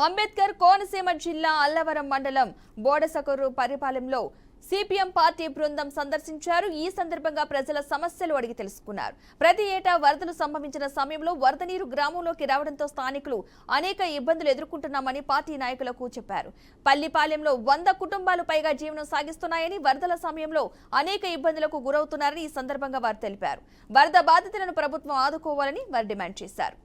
అంబేద్కర్ కోనసీమ జిల్లా అల్లవరం మండలం బోడసకూరు పరిపాలెంలో CPM party బృందం సందర్శించారు. ఈ సందర్భంగా ప్రజల సమస్యలు అడిగి తెలుసుకున్నారు. ప్రతి ఏటా వరదలు సంభవించిన సమయంలో వరద నీరు గ్రామంలోకి రావడంతో స్థానికులు అనేక ఇబ్బందులు ఎదుర్కొంటున్నామని పార్టీ నాయకులకు చెప్పారు. పల్లిపాలెంలో వంద కుటుంబాలు పైగా జీవనం సాగిస్తున్నాయని వరదల సమయంలో అనేక ఇబ్బందులకు గురవుతున్నారని ఈ సందర్భంగా వారు తెలిపారు. వరద బాధితులను ప్రభుత్వం ఆదుకోవాలని వారు డిమాండ్ చేశారు.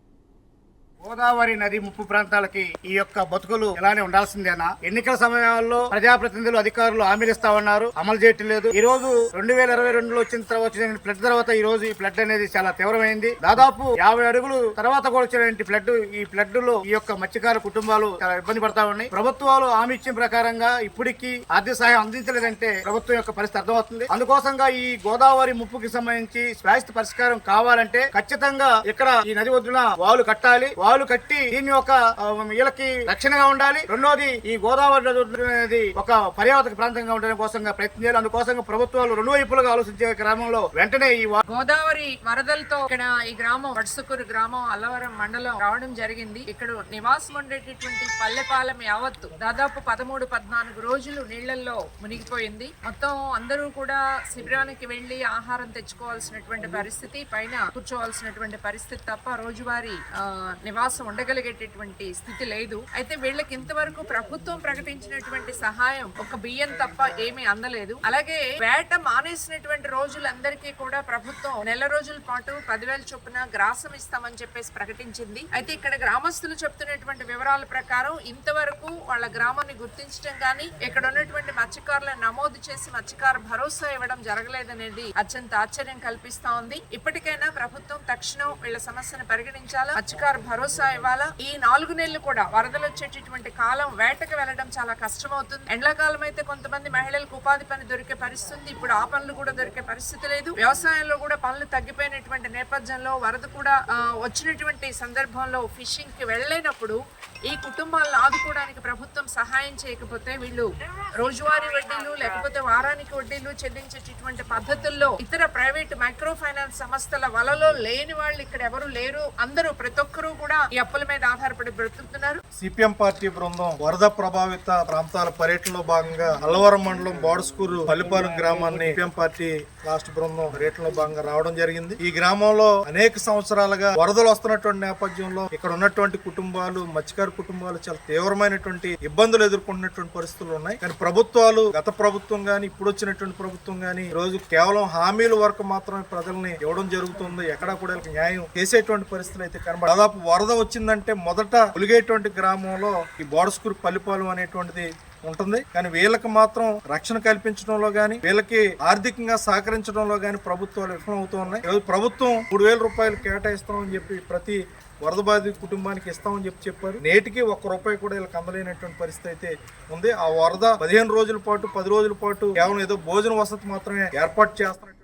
గోదావరి నది ముప్పు ప్రాంతాలకి ఈ యొక్క బతుకులు ఇలానే ఉండాల్సిందేనా ఎన్నికల సమయాల్లో ప్రజాప్రతినిధులు అధికారులు హామీలు ఇస్తా ఉన్నారు అమలు చేయటం లేదు. ఈ రోజు రెండు వేల ఇరవై రెండులో వచ్చిన తర్వాత వచ్చిన ఫ్లడ్ తర్వాత ఈ రోజు ఈ ఫ్లడ్ అనేది చాలా తీవ్రమైంది. దాదాపు యాభై అడుగులు తర్వాత కూడా వచ్చిన ఫ్లడ్ ఈ ఫ్లడ్లో ఈ యొక్క మత్స్యకార కుటుంబాలు చాలా ఇబ్బంది పడతా ఉన్నాయి. ప్రభుత్వాలు హామీ ఇచ్చిన ప్రకారంగా ఇప్పటికీ ఆర్థిక సహాయం అందించలేదంటే ప్రభుత్వం యొక్క పరిస్థితి అర్థమవుతుంది. అందుకోసంగా ఈ గోదావరి ముప్పుకి సంబంధించి శాశ్వత పరిష్కారం కావాలంటే ఖచ్చితంగా ఇక్కడ ఈ నది ఒడ్డున వాలు కట్టాలి. వాలు కట్టి దీని యొక్క వీళ్ళకి రక్షణగా ఉండాలి. రెండోది ఈ గోదావరి అనేది ఒక పర్యావరణ ప్రాంతంగా ఉండడం కోసం ప్రయత్నం చేయాలి. అందుకోసం ప్రభుత్వాలు రెండు వైపులుగా ఆలోచించే క్రమంలో వెంటనే ఈ గోదావరి వరదలతో ఇక్కడ ఈ గ్రామం వడ్సుకూరు గ్రామం అల్లవరం మండలం రావడం జరిగింది. ఇక్కడ నివాసం ఉండేటటువంటి పల్లెపాలెం యావత్తు దాదాపు పదమూడు పద్నాలుగు రోజులు నీళ్ళలో మునిగిపోయింది. మొత్తం అందరూ కూడా శిబిరానికి వెళ్ళి ఆహారం తెచ్చుకోవాల్సినటువంటి పరిస్థితి పైన కూర్చోవాల్సినటువంటి పరిస్థితి తప్ప రోజువారీ నివాసం ఉండగలిగేటటువంటి స్థితి లేదు. అయితే వీళ్ళకి ఇంతవరకు ప్రభుత్వం ప్రకటించినటువంటి సహాయం ఒక బియ్యం తప్ప ఏమీ అందలేదు. అలాగే వేట మానేసినటువంటి రోజులందరికీ కూడా ప్రభుత్వం నెల రోజుల పాటు పదివేల చొప్పున గ్రాసం ఇస్తామని చెప్పేసి ప్రకటించింది. అయితే ఇక్కడ గ్రామస్తులు చెప్తున్నటువంటి వివరాల ప్రకారం ఇంతవరకు వాళ్ళ గ్రామాన్ని గుర్తించడం కానీ ఇక్కడ ఉన్నటువంటి మత్స్యకారులను నమోదు చేసి మత్స్యకారు భరోసా ఇవ్వడం జరగలేదనేది అత్యంత ఆశ్చర్యం కల్పిస్తా ఉంది. ఇప్పటికైనా ప్రభుత్వం తక్షణం వీళ్ళ సమస్యను పరిగణించాలా? మత్స్యకారు భరోసా ఇవ్వాలా ఈ నాలుగు నెలలు కూడా వరదలు వచ్చేటటువంటి కాలం వేటకు వెళ్ళడం చాలా కష్టం అవుతుంది ఎండాకాలం అయితే కొంతమంది మహిళలకు ఉపాధి పని దొరికే పరిస్థితి ఇప్పుడు ఆ పనులు కూడా దొరికే పరిస్థితి లేదు. వ్యవసాయంలో కూడా పనులు తగ్గిపోయినటువంటి నేపథ్యంలో వరద కూడా వచ్చినటువంటి సందర్భంలో ఫిషింగ్కి వెళ్ళలేనప్పుడు ఈ కుటుంబాలను ఆదుకోవడానికి ప్రభుత్వం సహాయం చేయకపోతే వీళ్ళు రోజువారీ వడ్డీలు లేకపోతే వారానికి వడ్డీలు చెల్లించేటటువంటి పద్ధతుల్లో ఇతర ప్రైవేట్ మైక్రో ఫైనాన్స్ సంస్థల వలలో లేని వాళ్ళు ఇక్కడ ఎవరు లేరు. అందరూ ప్రతి ఒక్కరూ కూడా ఈ అప్పుల మీద ఆధారపడి బ్రతుకుతున్నారు. సిపిఎం పార్టీ బృందం వరద ప్రభావిత ప్రాంతాల పర్యటనలో భాగంగా అల్లవరం మండలం బోడస్కూరు పల్లిపాలెం గ్రామాన్ని సిపిఎం పార్టీ రాష్ట్ర బృందం పర్యటనలో భాగంగా రావడం జరిగింది. ఈ గ్రామంలో అనేక సంవత్సరాలుగా వరదలు వస్తున్నటువంటి నేపథ్యంలో ఇక్కడ ఉన్నటువంటి కుటుంబాలు మత్స్యకారు కుటుంబాలు చాలా తీవ్రమైనటువంటి ఇబ్బందులు ఎదుర్కొంటున్నటువంటి పరిస్థితులు ఉన్నాయి. కానీ ప్రభుత్వాలు గత ప్రభుత్వం కానీ ఇప్పుడు వచ్చినటువంటి ప్రభుత్వం కానీ రోజు కేవలం హామీల వరకు మాత్రమే ప్రజల్ని ఇవ్వడం జరుగుతుంది. ఎక్కడా కూడా న్యాయం చేసేటువంటి పరిస్థితులు అయితే కనబడి దాదాపు వరద వచ్చిందంటే మొదట ఒలిగేటువంటి గ్రామంలో ఈ బోడస్కూరు పల్లిపాలెం అనేటువంటిది ఉంటుంది. కానీ వీళ్ళకి మాత్రం రక్షణ కల్పించడంలో కానీ వీళ్ళకి ఆర్థికంగా సహకరించడంలో కానీ ప్రభుత్వాలు విఫలమవుతూ ఉన్నాయి. ఈరోజు ప్రభుత్వం మూడు వేల రూపాయలు కేటాయిస్తామని చెప్పి ప్రతి వరద బాధిత కుటుంబానికి ఇస్తామని చెప్పి చెప్పారు. నేటికి ఒక్క రూపాయి కూడా వీళ్ళకి అందలేనటువంటి పరిస్థితి అయితే ఉంది. ఆ వరద పదిహేను రోజుల పాటు పది రోజుల పాటు కేవలం ఏదో భోజన వసతి మాత్రమే ఏర్పాటు చేస్తున్నట్టు